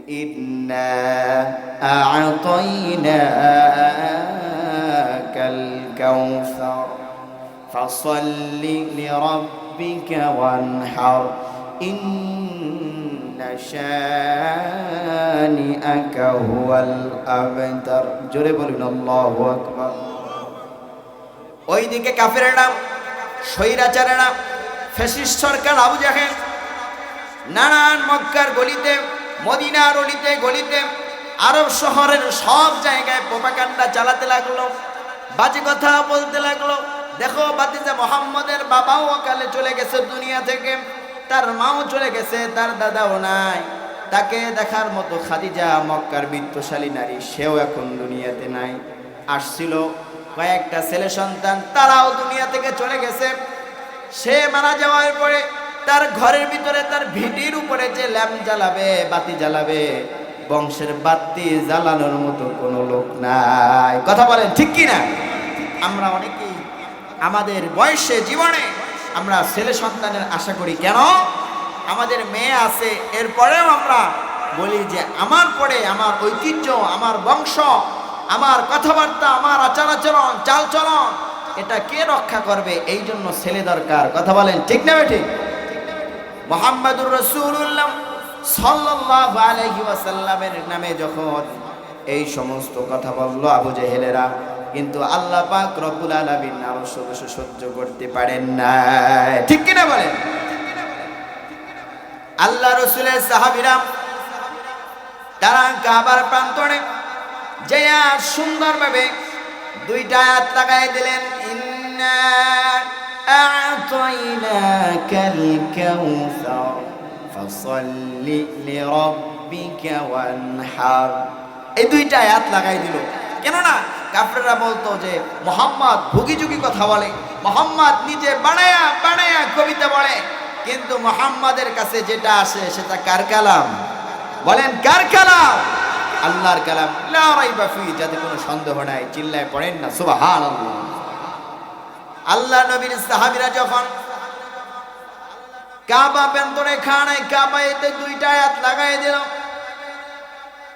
إنا أعطيناك الكوثر فصل لربك وانحر إن شانئك هو الأبتر জোরে বলুন আল্লাহু আকবার ওইদিকে কাফেরেরা স্বৈরাচারেরা ফ্যাসিস্ট সরকার আবু জাহেল নানান মক্কার গলিতে মদিনার অলিতে গলিতে আরব শহরের সব জায়গায় পোপাকান্ডা চালাতে লাগল। বাজে কথা বলতে লাগল। দেখো বাতিজা মোহাম্মদের বাবাও অকালে চলে গেছে দুনিয়া থেকে। তার মাও চলে গেছে, তার দাদাও নাই। তাকে দেখার মতো খাদিজা মক্কার বিত্তশালী নারী, সেও এখন দুনিয়াতে নাই। আসছিল কয়েকটা ছেলে সন্তান, তারাও দুনিয়া থেকে চলে গেছে। সে মারা যাওয়ার পরে তার ঘরের ভিতরে তার ভিটির উপরে যে ল্যাম্প জ্বালাবে, বাতি জ্বালাবে, বংশের বাতি জ্বালানোর মতো কোনো লোক নাই। কথা বলেন, ঠিক কি না? আমরা অনেকেই আমাদের বয়সে জীবনে আমরা ছেলে সন্তানের আশা করি, কেন? আমাদের মেয়ে আছে, এরপরেও আমরা বলি যে আমার পরে আমার ঐতিহ্য, আমার বংশ, আমার কথাবার্তা, আমার আচার আচরণ চালচলন এটা কে রক্ষা করবে? এই জন্য ছেলে দরকার। কথা বলেন, ঠিক না ঠিক? মোহাম্মদুর রসুল্লাহ সাল্লাল্লাহু আলাইহি ওয়াসাল্লামের নামে যখন এই সমস্ত কথা বলল আবু জেহেলেরা, কিন্তু আল্লাহ পাক রব্বুল আলামিন আরও সদস্য সহ্য করতে পারেন না ঠিক কিনা বলেন? আল্লাহ রসুলের সাহাবিরা তারা কাবার প্রান্তরে যে সুন্দরভাবে দুইটা আয়াত লাগাই দিলেন, ইন্না أعطيناك الكوثر فصل لربك وانحر এই দুইটা আয়াত লাগাই দিল কেননা কাফেররা বলতো যে মোহাম্মদ ভুগি যুগি কথা বলে মোহাম্মদ নিজে বানায়া বানায়া কবিতা বলে কিন্তু মোহাম্মদের কাছে যেটা আসে সেটা কার কালাম বলেন কার কালাম আল্লাহর কালাম লা রাইবা ফি যাতে কোনো সন্দেহ নাই চিল্লায় পড়েন না সুবহানাল্লাহ আল্লাহ নবীর সাহাবিরা যখন কাবা পেন্তরে খানায় কাবা এতে দুইটা আয়াত লাগাই দিল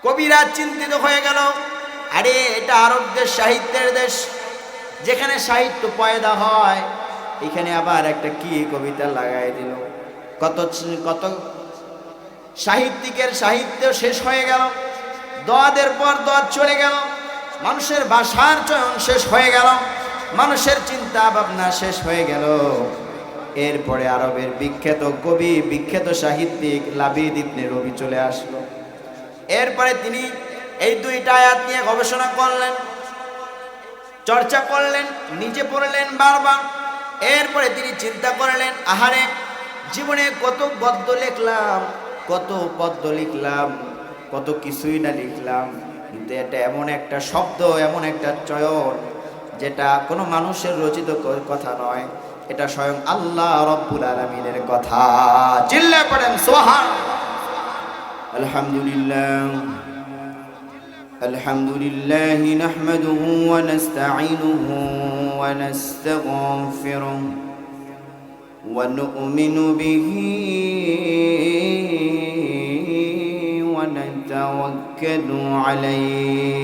কবিরা চিন্তিত হয়ে গেল, আরে এটা আরবদের সাহিত্যের দেশ, যেখানে সাহিত্য পয়দা হয়, এখানে আবার একটা কি কবিতা লাগাই দিল। কত কত সাহিত্যিকের সাহিত্য শেষ হয়ে গেল, দোয়াদের পর দোয়া চলে গেল, মানুষের ভাষার চয়ন শেষ হয়ে গেল। মানুষের চিন্তা ভাবনা শেষ হয়ে গেল। এরপরে আরবের বিখ্যাত কবি, বিখ্যাত সাহিত্যিক লাবিদ ইবনে রবি চলে আসলো। এরপরে তিনি এই দুইটা আয়াত নিয়ে গবেষণা করলেন, চর্চা করলেন, নিজে পড়লেন বারবার। এরপরে তিনি চিন্তা করলেন, আহারে, জীবনে কত গদ্য লিখলাম, কত পদ্য লিখলাম, কত কিছুই না লিখলাম, কিন্তু এটা এমন একটা শব্দ, এমন একটা চয়ন যেটা কোনো মানুষের রচিত কথা নয় এটা স্বয়ং আল্লাহ রব্বুল আলমিনের কথা চিল্লা পড়েন সোহান আলহামদুলিল্লাহ الحمد لله نحمده ونستعينه ونستغفره ونؤمن به ونتوكل عليه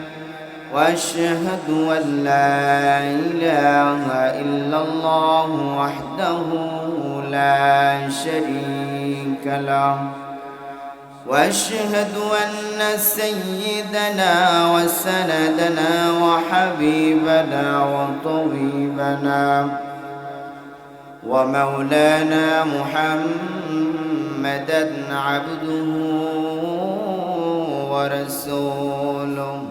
وأشهد أن لا إله إلا الله وحده لا شريك له. وأشهد أن سيدنا وسندنا وحبيبنا وطبيبنا ومولانا محمدا عبده ورسوله.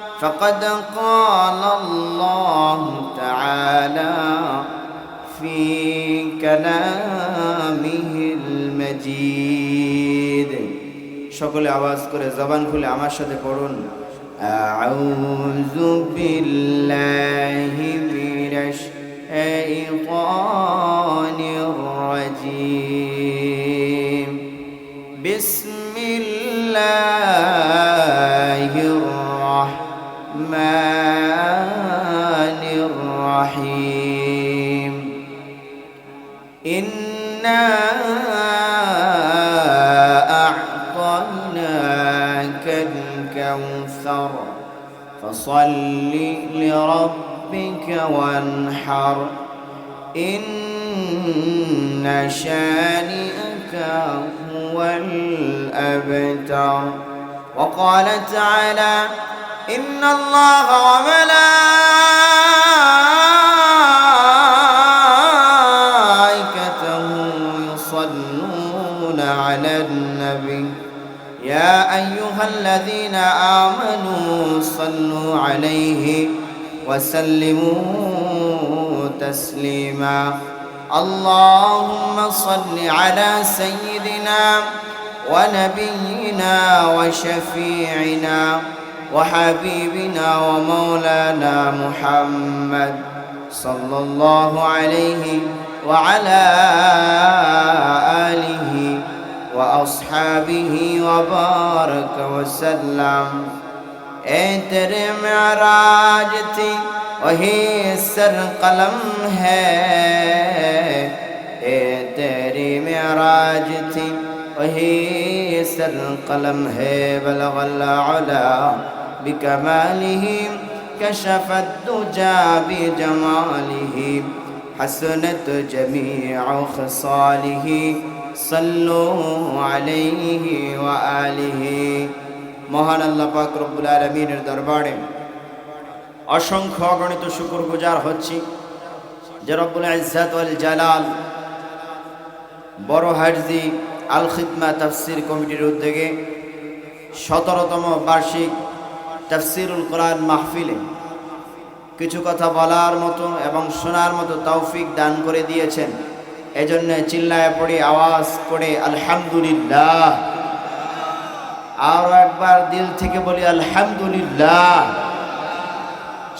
فقد قال الله تعالى في كلامه المجيد সকলে আওয়াজ করে জবান খুলে আমার সাথে পড়ুন আউযু বিল্লাহি মিনাশ শাইতানির রাজিম إنا أعطيناك الكوثر. فصل لربك وانحر. إن شانئك هو الأبتر. وقال تعالى إن الله وملائكته أيها الذين آمنوا صلوا عليه وسلموا تسليما. اللهم صل على سيدنا ونبينا وشفيعنا وحبيبنا ومولانا محمد صلى الله عليه وعلى آله وأصحابه وبارك وسلم. اے تیرے معراج تھی وہی سر قلم ہے۔ اے تیری معراج تھی وہی سر قلم ہے۔ بلغ العلا بکمالہ كشف الدجى بجماله حسنت جميع خصاله সাল্লু আলাইহি ওয়া আলিহি। মহান আল্লাহ পাক রব্বুল আলমিনের দরবারে অসংখ্য অগণিত শুকুর গুজার হচ্ছি যে রব্বুল ইজাত জালাল, বড় হাজি আল খিদমা তাফসির কমিটির উদ্যোগে সতেরোতম বার্ষিক তাফসিরুল কোরআন মাহফিলে কিছু কথা বলার মতো এবং শোনার মতো তৌফিক দান করে দিয়েছেন। এজন্য চিল্লায় পড়ে, আওয়াজ করে, আলহামদুলিল্লাহ। আরও একবার দিল থেকে বলি, আলহামদুলিল্লাহ।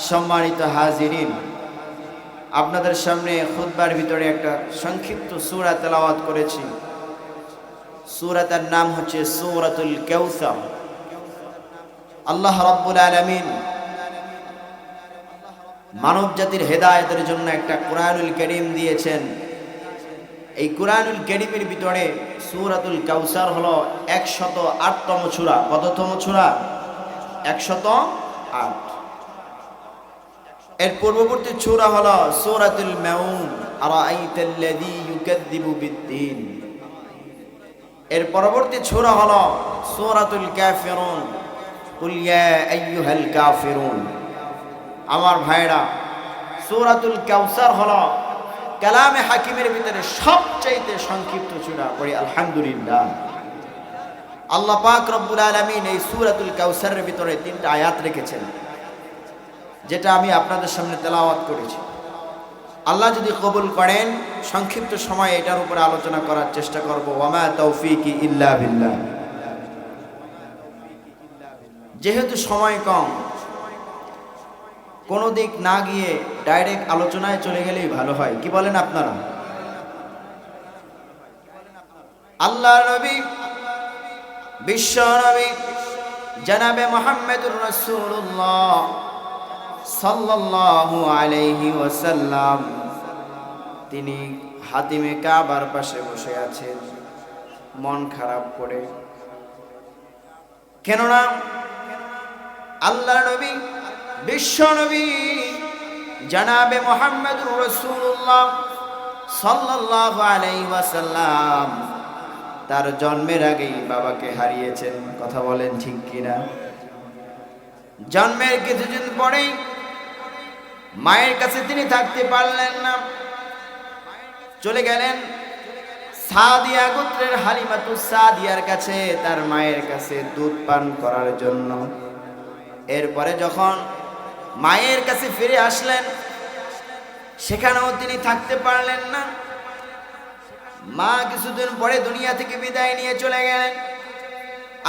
সম্মানিত হাজিরিন, আপনাদের সামনে খুতবার ভিতরে একটা সংক্ষিপ্ত সূরা তেলাওয়াত করেছি। সূরাটার নাম হচ্ছে সূরাতুল কেউসাম আল্লাহ রাব্বুল আলামিন মানব জাতির হেদায়তের জন্য একটা কোরআনুল করিম দিয়েছেন। এই কোরআনুল করিমের ভিতরে সুরাতুল কাউসার হলো একশত আটতম ছুরা কততম ছুরা একশত আট। এর পূর্ববর্তী ছুরা হলো সূরাতুল মাউন। আরাআইতাল্লাযী এর পরবর্তী ছুরা হলো সূরাতুল কাফিরুন। আমার ভাইরা, সূরাতুল কাউসার হলো কালামে হাকিমের ভিতরে সবচাইতে সংক্ষিপ্ত চূড়া পড়ি, আলহামদুলিল্লাহ। আল্লাহ পাক রব্বুল আলামিন এই সূরাতুল কাউসারের ভিতরে তিনটা আয়াত রেখেছেন, যেটা আমি আপনাদের সামনে তেলাওয়াত করেছি। আল্লাহ যদি কবুল করেন, সংক্ষিপ্ত সময় এটার উপরে আলোচনা করার চেষ্টা করব, ওয়ামা তৌফিকি ইল্লা বিল্লাহ। যেহেতু সময় কম কোনো দিক না গিয়ে ডাইরেক্ট আলোচনায় চলে গেলেই ভালো হয়। কি বলেন আপনারা? আল্লাহ নবী, বিশ্ব নবী, জানাবে মোহাম্মদুর রসুল্লাহ সাল্লাল্লাহু আলাইহি ওয়াসাল্লাম, তিনি হাতিমে কাবার পাশে বসে আছেন, মন খারাপ করে। কেননা, আল্লাহ নবী বিশ্ব নবী জানাবে মোহাম্মদুর রসুল্লাহ সাল্লাল্লাহু আলাইহি ওয়াসাল্লাম তার জন্মের আগেই বাবাকে হারিয়েছেন। কথা বলেন ঠিক কিনা? জন্মের কিছুদিন পরেই মায়ের কাছে তিনি থাকতে পারলেন না। চলে গেলেন সাদিয়া গোত্রের হালিমাতু সাদিয়ার কাছে তার মায়ের কাছে দুধ পান করার জন্য। এরপরে যখন মায়ের কাছে ফিরে আসলেন। সেখানেও তিনি থাকতে পারলেন না। মা কিছুদিন পরে দুনিয়া থেকে বিদায় নিয়ে চলে গেলেন।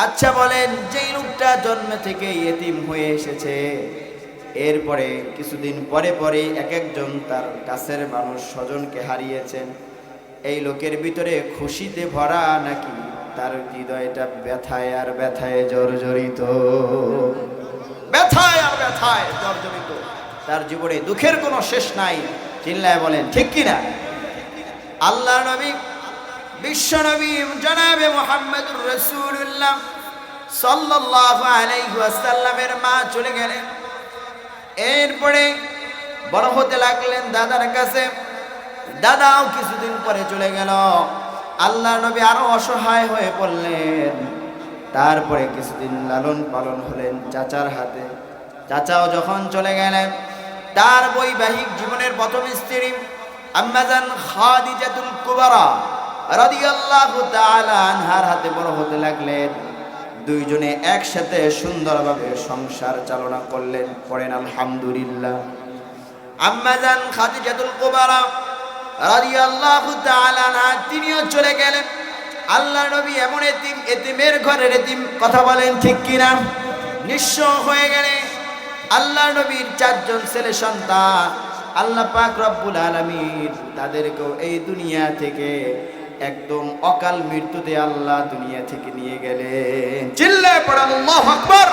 আচ্ছা বলেন, যেই লোকটা জন্ম থেকে এতিম হয়ে এসেছে, এরপরে কিছুদিন পরে পরে এক একজন তার কাছের মানুষ স্বজনকে হারিয়েছেন। এই লোকের ভিতরে খুশিতে ভরা নাকি তার হৃদয়টা ব্যথায় আর ব্যথায় জর্জরিত? ব্যথায় ব্যথায় জর্জরিত। তার জীবনে দুঃখের কোনো শেষ নাই, চিল্লায় বলেন, ঠিক কিনা? আল্লাহ নবী, বিশ্ব নবী, জনাবে মোহাম্মদুর রসুল্লাহ সাল্লাল্লাহু আলাইহি ওয়াসাল্লামের মা চলে গেলেন। এরপরে বড় হতে লাগলেন দাদার কাছে। দাদাও কিছুদিন পরে চলে গেল। আল্লাহ নবী আরও অসহায় হয়ে পড়লেন। তারপরে কিছুদিন লালন পালন হলেন চাচার হাতে। চাচাও যখন চলে গেলেন, তার বৈবাহিক জীবনের প্রথম স্ত্রী আম্মাজান খাদিজাতুল কুবারা রাদিয়াল্লাহু তাআলা আনহার হাতে বড় হতে লাগলেন। দুইজনে একসাথে সুন্দরভাবে সংসার চালনা করলেন, পড়েন আলহামদুলিল্লাহ। আম্মাজান খাদিজাতুল কুবারা রাদিয়াল্লাহু তাআলা আনহা তিনিও চলে গেলেন। আল্লাহ নবী এমন এতিম, এতিমের ঘরের এতিম, কথা বলেন ঠিক কিনা? নিঃস্ব হয়ে গেলে আল্লাহ নবীর চারজন ছেলে সন্তান, আল্লাহ পাক রব্বুল আলামিন তাদেরকেও এই দুনিয়া থেকে একদম অকাল মৃত্যুতে আল্লাহ দুনিয়া থেকে নিয়ে গেলেন। চিল্লায় পড়ান, আল্লাহু আকবার।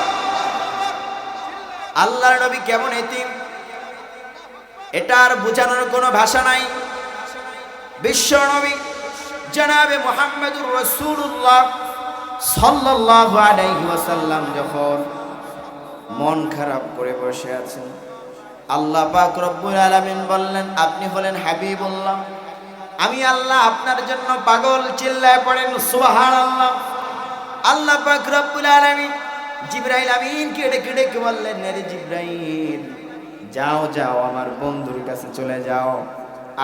আল্লাহর নবী কেমন এতিম? এটার বোঝানোর কোনো ভাষা নাই। বিশ্ব নবী জনাবে মোহাম্মদুর রসুল্লাহ সাল্লাল্লাহু আলাইহি ওয়াসাল্লাম যখন মন খারাপ করে বসে আছেন। আল্লাহ পাক রব্বুল আলামিন বললেন, আপনি হলেন হাবিবুল্লাহ। আমি আল্লাহ আপনার জন্য পাগল চিল্লায় পড়েন, সুবহানাল্লাহ। আল্লাহ পাক রব্বুল আলামিন জিব্রাইল আমিনকে ডেকে ডেকে বললেন রে জিব্রাইল, যাও যাও, আমার বন্ধুর কাছে চলে যাও।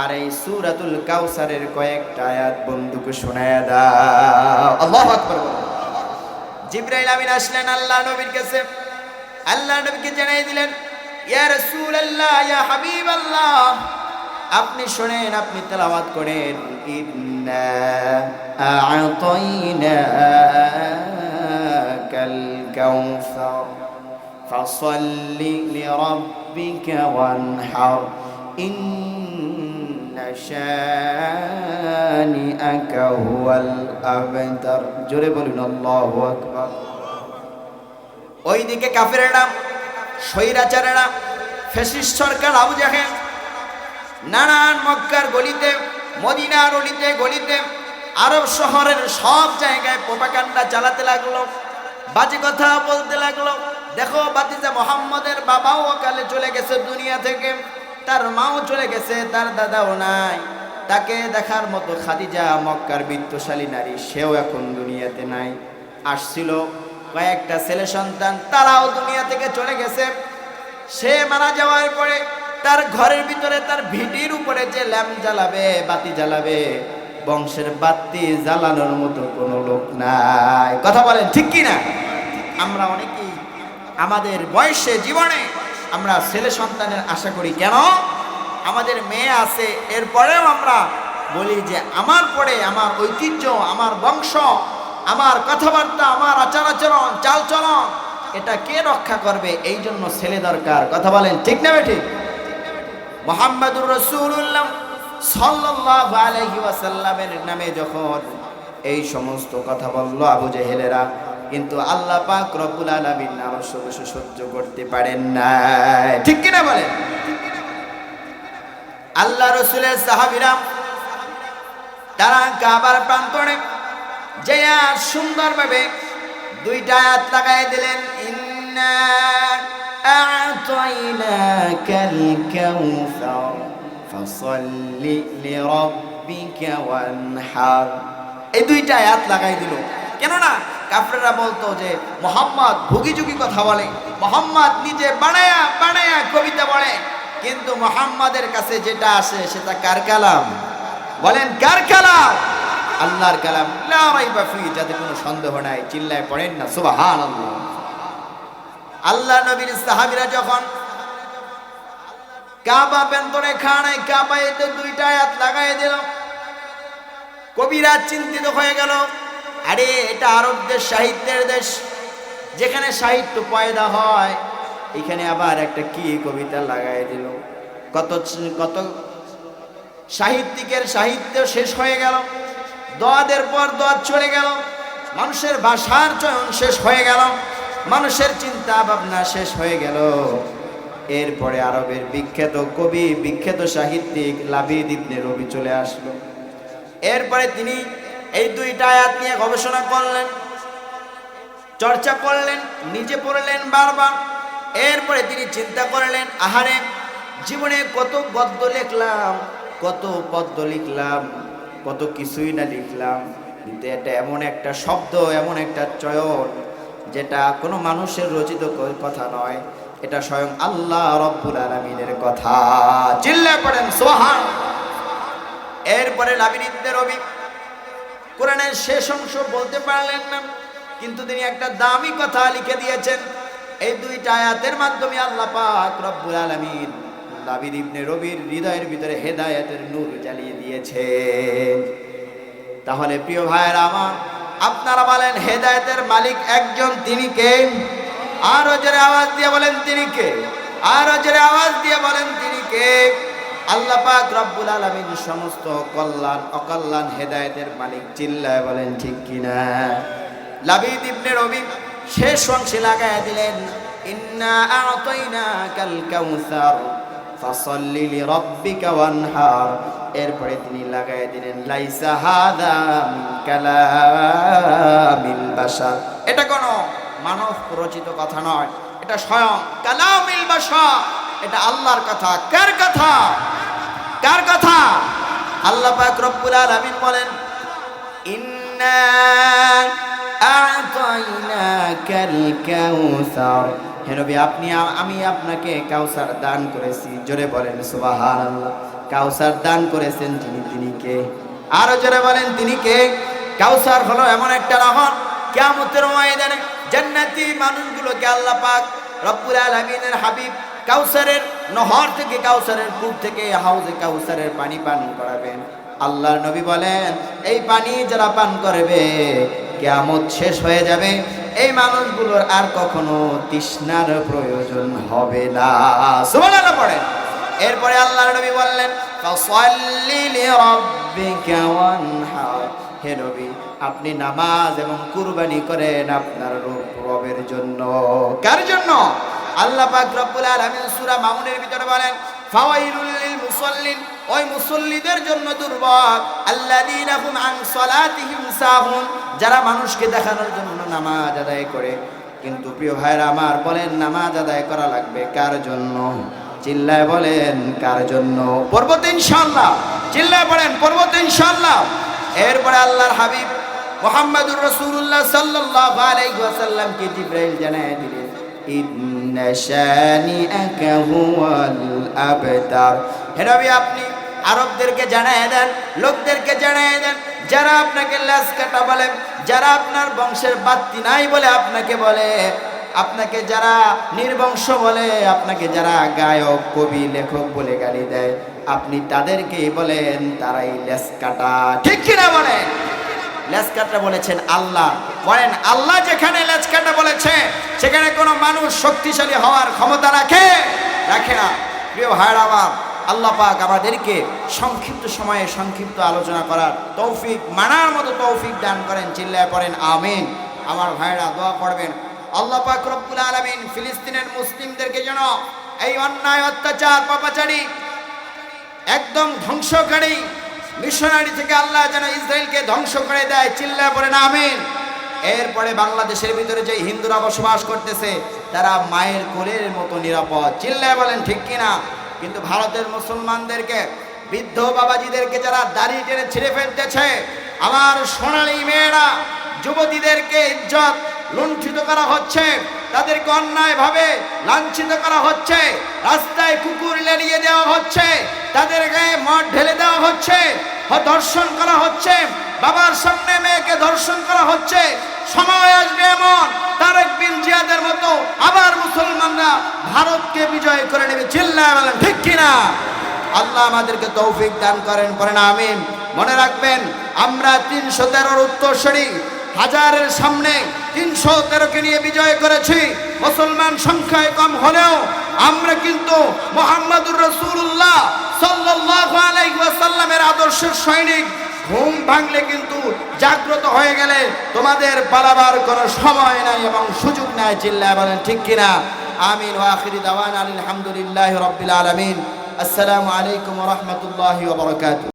আর এই সূরাতুল কাউসারের কয়েকটা আয়াত বন্ধুকে শোনায় দাও। আল্লাহু আকবার। জিব্রাইল আমিন আসলেন আল্লাহ নবীর কাছে। আল্লাহ নবীকে জানাই দিলেন, ইয়া রাসূলুল্লাহ, ইয়া হাবিবাল্লাহ। আপনি শোনেন, আপনি তেলাওয়াত করেন, ইন্না আ'তাইনাকাল কাউসার ফাসাল্লি লিরাব্বিকা ওয়ানহার, ইন্না শানিআকা হুয়াল আবতার জোরে বলুন, আল্লাহু আকবার। ওইদিকে কাফেরেরা, স্বৈরাচারেরা ফেসিস সরকার আবু জাহেল, নানান মক্কার গলিতে, মদিনার অলিতে, গলিতে, আরব শহরের সব জায়গায় প্রোপাকাণ্ডা চালাতে লাগল, বাজে কথা বলতে লাগল। দেখো, বাতিজা মোহাম্মদের বাবাও অকালে চলে গেছে দুনিয়া থেকে, তার মাও চলে গেছে, তার দাদাও নাই। তাকে দেখার মতো খাদিজা মক্কার বিত্তশালী নারী, সেও এখন দুনিয়াতে নাই। আসছিল কয়েকটা ছেলে সন্তান তারাও দুনিয়া থেকে চলে গেছে। সে মারা যাওয়ার পরে তার ঘরের ভিতরে তার ভিটির উপরে যে ল্যাম্প জ্বালাবে, বাতি জ্বালাবে, বংশের বাতি জ্বালানোর মতো কোনো লোক নাই। কথা বলেন, ঠিক কি না আমরা অনেকেই আমাদের বয়সে জীবনে আমরা ছেলে সন্তানের আশা করি। কেন? আমাদের মেয়ে আছে, এরপরেও আমরা বলি যে আমার পরে আমার ঐতিহ্য, আমার বংশ আমার কথাবার্তা, আমার আচার আচরণ চালচলন, এটা কে রক্ষা করবে? এই জন্য ছেলে দরকার। কথা বলেন, ঠিক না ঠিক মোহাম্মদুর রসুল্লাহ সাল্লাল্লাহু আলাইহি ওয়াসাল্লামের নামে যখন এই সমস্ত কথা বলল আবু জেহেলেরা, কিন্তু আল্লাহ পাক রব্বুল আলামিন সদস্য সহ্য করতে পারেন না ঠিক কিনা বলেন? আল্লাহ রসুলের সাহাবীরা, তারা কাবার প্রান্তরে যে আর সুন্দরভাবে দুইটা আয়াত লাগাই দিলেন, ইন্না আ'তাইনাকাল কাউসার ফাসাল্লি লিরাব্বিকা ওয়ানহার। এই দুইটা আয়াত লাগাই দিল। কেননা কাফরেরা বলতো যে, মোহাম্মদ ভুগিযুগি কথা বলে, মোহাম্মদ নিজে বানায়া বানায়া কবিতা বলে, কিন্তু মোহাম্মদের কাছে যেটা আসে সেটা কার কালাম? বলেন, কার কালাম? আল্লাহর কালাম লা রাইবা যাতে কোনো সন্দেহ নাই, চিল্লায় পড়েন না, সুবহানাল্লাহ। আল্লাহ নবীর সাহাবীরা যখন কাবা বেন্তরে খানায় কাবা এতে দুইটা আয়াত লাগাই দিল। কবিরা চিন্তিত হয়ে গেল, আরে, এটা আরবদের সাহিত্যের দেশ, যেখানে সাহিত্য পয়দা হয়, এখানে আবার একটা কি কবিতা লাগাই দিল। কত কত সাহিত্যিকের সাহিত্য শেষ হয়ে গেল। দোয়াদের পর দোয়াদ চলে গেল। মানুষের ভাষার চয়ন শেষ হয়ে গেল। মানুষের চিন্তা ভাবনা শেষ হয়ে গেল। এরপরে আরবের বিখ্যাত কবি, বিখ্যাত সাহিত্যিক লাবিদ ইবনে রবি চলে আসলো। এরপরে তিনি এই দুইটা আয়াত নিয়ে গবেষণা করলেন, চর্চা করলেন, নিজে পড়লেন বারবার। এরপরে তিনি চিন্তা করলেন, আহারে, জীবনে কত গদ্য লিখলাম, কত পদ্য লিখলাম। কত কিছুই না লিখলাম। কিন্তু এটা এমন একটা শব্দ, এমন একটা চয়ন, যেটা কোনো মানুষের রচিত কথা নয়। এটা স্বয়ং আল্লাহ রব্বুল আলমিনের কথা। চিল্লা পড়েন সোহান এরপরে লাবিনিদ্দের রবি কোরআনের শেষ অংশ বলতে পারলেন না, কিন্তু তিনি একটা দামি কথা লিখে দিয়েছেন। এই দুইটা আয়াতের মাধ্যমে আল্লাহ পাক রব্বুল আলামিন লাবিদ ইবনে রবির হৃদয়ের ভিতরে হেদায়েতের নূর জ্বালিয়ে দিয়েছেন তাহলে প্রিয় ভাইয়েরা আমার, আপনারা বলেন, হেদায়েতের মালিক একজন তিনি কে? আর জোরে আওয়াজ দিয়ে বলেন তিনি কে? আর জোরে আওয়াজ দিয়ে বলেন তিনি কে? আল্লাহ পাক রব্বুল আলামিন সমস্ত কল্যাণ, অকল্যাণ হেদায়েতের মালিক চিল্লায় বলেন, ঠিক কিনা? লাবিদ ইবনে রবি শেষ অংশে লাগায় দিলেন, ইন্না আ'তাইনাকাল কাউসার ফাসাল্লি লিরাব্বিকা ওয়ানহার। এরপরে তিনি লাগায় দিলেন, লাইসা হাদা মিন কালামিল বাশার। এটা কোনো মানব রচিত কথা নয়, এটা স্বয়ং কালামিল বাশার। এটা আল্লাহর কথা। কার কথা? কার কথা? আল্লাহ পাক রব্বুল আলামিন বলেন, ইন্না আ'তাইনাকাল কাউসার হে নবী, আপনি আমি আপনাকে কাউসার দান করেছি। জোরে বলেন, সুবহানাল্লাহ। কাউসার দান করেছেন যিনি, তিনি কে? আরও জোরে বলেন, তিনি কে? কাউসার হলো এমন একটা নহর কিয়ামতের ময়দানে জান্নাতি মানুষগুলোকে আল্লাহ পাক রব্বুল আলামিনের হাবিব কাউসারের নহর থেকে, কাউসারের কূপ থেকে, হাউজে কাউসারের পানি পান করাবেন। আল্লাহর নবী বলেন, এই পানি যারা পান করবে কেয়ামত শেষ হয়ে যাবে, এই মানুষগুলোর আর কখনো তৃষ্ণার প্রয়োজন হবে না। সুবহানাল্লাহ পড়েন। এরপরে আল্লাহর নবী বললেন হে নবী, আপনি নামাজ এবং কুরবানি করেন আপনার রব- রবের জন্য। কার জন্য? আল্লাহ পাক রব্বুল আলামিন সূরা মাউনের ভিতরে বলেন ওই মুসল্লিদের জন্য সাহুন। যারা মানুষকে দেখানোর জন্য নামাজ আদায় করে। কিন্তু প্রিয় ভাইরা আমার, বলেন নামাজ আদায় করা লাগবে কার জন্য? চিল্লায় বলেন কার জন্য? পর্বত ইনশাআল্লাহ। চিল্লায় বলেন পর্বত ইনশাআল্লাহ। এরপরে আল্লাহর হাবিব মোহাম্মদুর রসুল্লাহ সাল্লাল্লাহু আলাইহি ওয়াসাল্লামকে জিব্রাইল জানায় দিলেন ইন্না শানিআকা হুয়াল আবতার হে নবী, আপনি আরবদেরকে জানায় দেন, লোকদেরকে জানায় দেন, যারা আপনাকে লাশ কাটা বলে, যারা আপনার বংশের বাত্তি নাই বলে আপনাকে বলে, আপনাকে যারা নির্বংশ বলে, আপনাকে যারা গায়ক, কবি, লেখক বলে গালি দেয়, আপনি তাদেরকেই বলেন, তারাই লেস কাটা। ঠিক কিনা বলেন? লেজ কাটা বলেছেন আল্লাহ। বলেন, আল্লাহ যেখানে লেজ কাটা বলেছে, সেখানে কোনো মানুষ শক্তিশালী হওয়ার ক্ষমতা রাখে? রাখে না। প্রিয় আমার, আল্লাহ পাক আমাদেরকে সংক্ষিপ্ত সময়ে সংক্ষিপ্ত আলোচনা করার তৌফিক, মানার মতো তৌফিক দান করেন, চিল্লায় পড়েন, আমিন। আমার ভাইরা দোয়া করবেন। আল্লাহ পাক রব্বুল আলামিন ফিলিস্তিনের মুসলিমদেরকে যেন এই অন্যায় অত্যাচার, পাপাচারী, একদম ধ্বংসকারী মিশনারি থেকে আল্লাহ যেন ইসরায়েলকে ধ্বংস করে দেয় চিল্লা পড়ে না, আমিন। এরপরে বাংলাদেশের ভিতরে যে হিন্দুরা বসবাস করতেছে, তারা মায়ের কোলের মতো নিরাপদ। চিল্লায় বলেন, ঠিক কিনা? কিন্তু ভারতের মুসলমানদেরকে, বৃদ্ধ বাবাজিদেরকে যারা দাড়ি টেনে ছিঁড়ে ফেলতেছে, আমার সোনালী মেয়েরা, যুবতীদেরকে ইজ্জত লুণ্ঠিত করা হচ্ছে। তাদেরকে অন্যায়ভাবে লাঞ্ছিত করা হচ্ছে, রাস্তায় কুকুর লেলিয়ে দেওয়া হচ্ছে, তাদের গায়ে মদ ঢেলে দেওয়া হচ্ছে ধর্ষণ করা হচ্ছে, বাবার সামনে মেয়েকে ধর্ষণ করা হচ্ছে, সময় আসবে এমন, তারেক বিন জিয়াদের মতো আবার মুসলমানরা ভারতকে বিজয় করে নেবে চিল্লা বলেন, ঠিক কিনা? আল্লাহ আমাদেরকে তৌফিক দান করেন, পড়েন, আমিন। মনে রাখবেন, আমরা তিনশো তেরোর উত্তরসূরি হাজারের সামনে তিনশো তেরোকে নিয়ে বিজয় করেছি। মুসলমান সংখ্যায় কম হলেও আমরা কিন্তু মোহাম্মদুর রসুল্লাহ ওয়াসাল্লামের আদর্শের সৈনিক। ঘুম ভাঙলে কিন্তু জাগ্রত হয়ে গেলে তোমাদের পালাবার কোনো সময় নাই এবং সুযোগ নাই, চিল্লায় বলেন, ঠিক কিনা? আমিন ওয়াখিরি দাওয়ান আলহামদুলিল্লাহ রব্বিল আলামিন। আসসালামু আলাইকুম রাহমাতুল্লাহি ওয়া বারাকাতুহু।